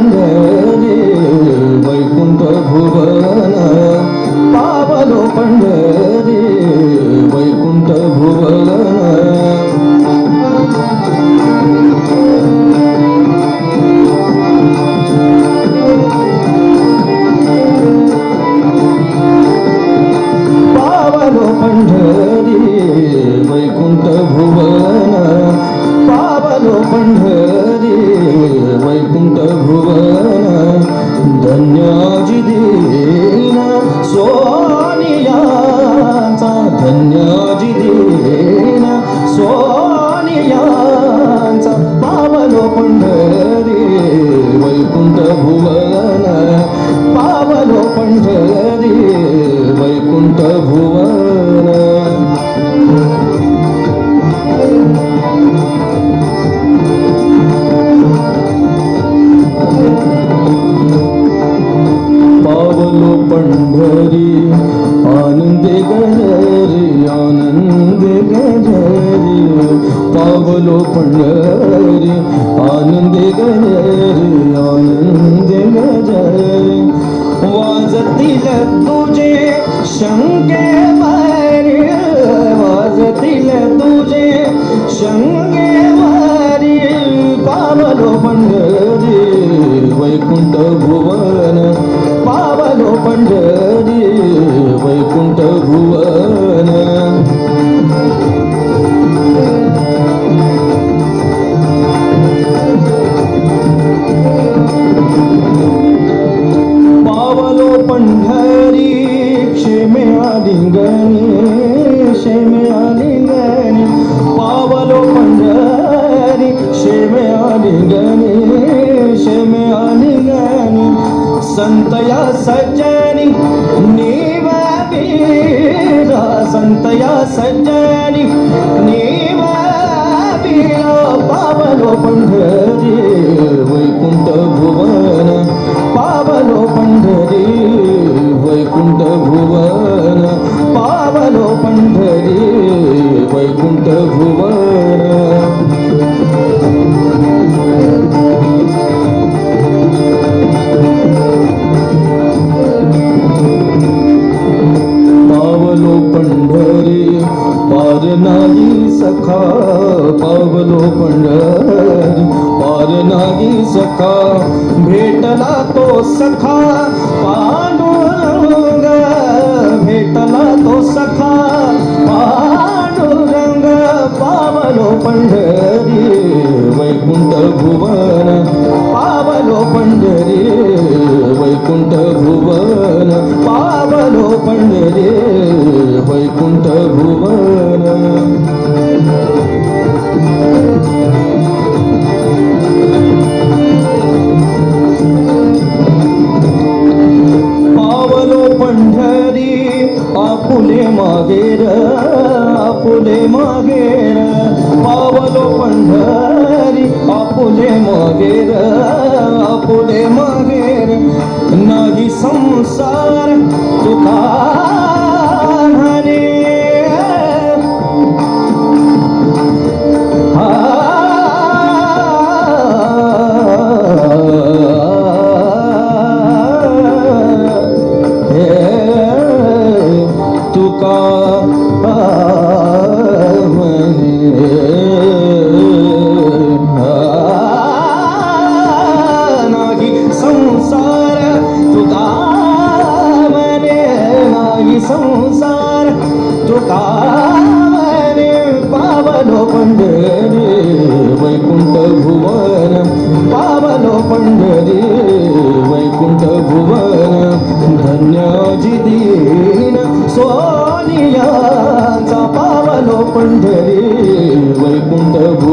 పండే వైకుంఠ భువన పావలో పండే সন্ন্যাসীদের बोलो पंढरी आनंदे गजरी आनंदे गजरी वाजतील तुझे शंके वारी वाजतील तुझे शंके वारी पावलो पंढरी वैकुंठ भुवन. पावलो पंढरी वैकुंठ भुवन. ఆలింగని క్షేమే ఆలింగని పావలో పండరి క్షేమే ఆలింగని క్షేమే ఆలింగని సంతయ సజ్జని నీవీరా సంతయ సజ్జని నీవీరా పావలో పండరి వైకుంఠ पंढरी पार नाही सखा भेटला तो सखा पांडुरंग भेटला मागेर आपुले मागेर पावलो पंढरी आपुले मागेर आपुले मागेर. पंढरी वैकुंठ भुवन पावलो पंढरी பண்பரில் வைகுண்டபு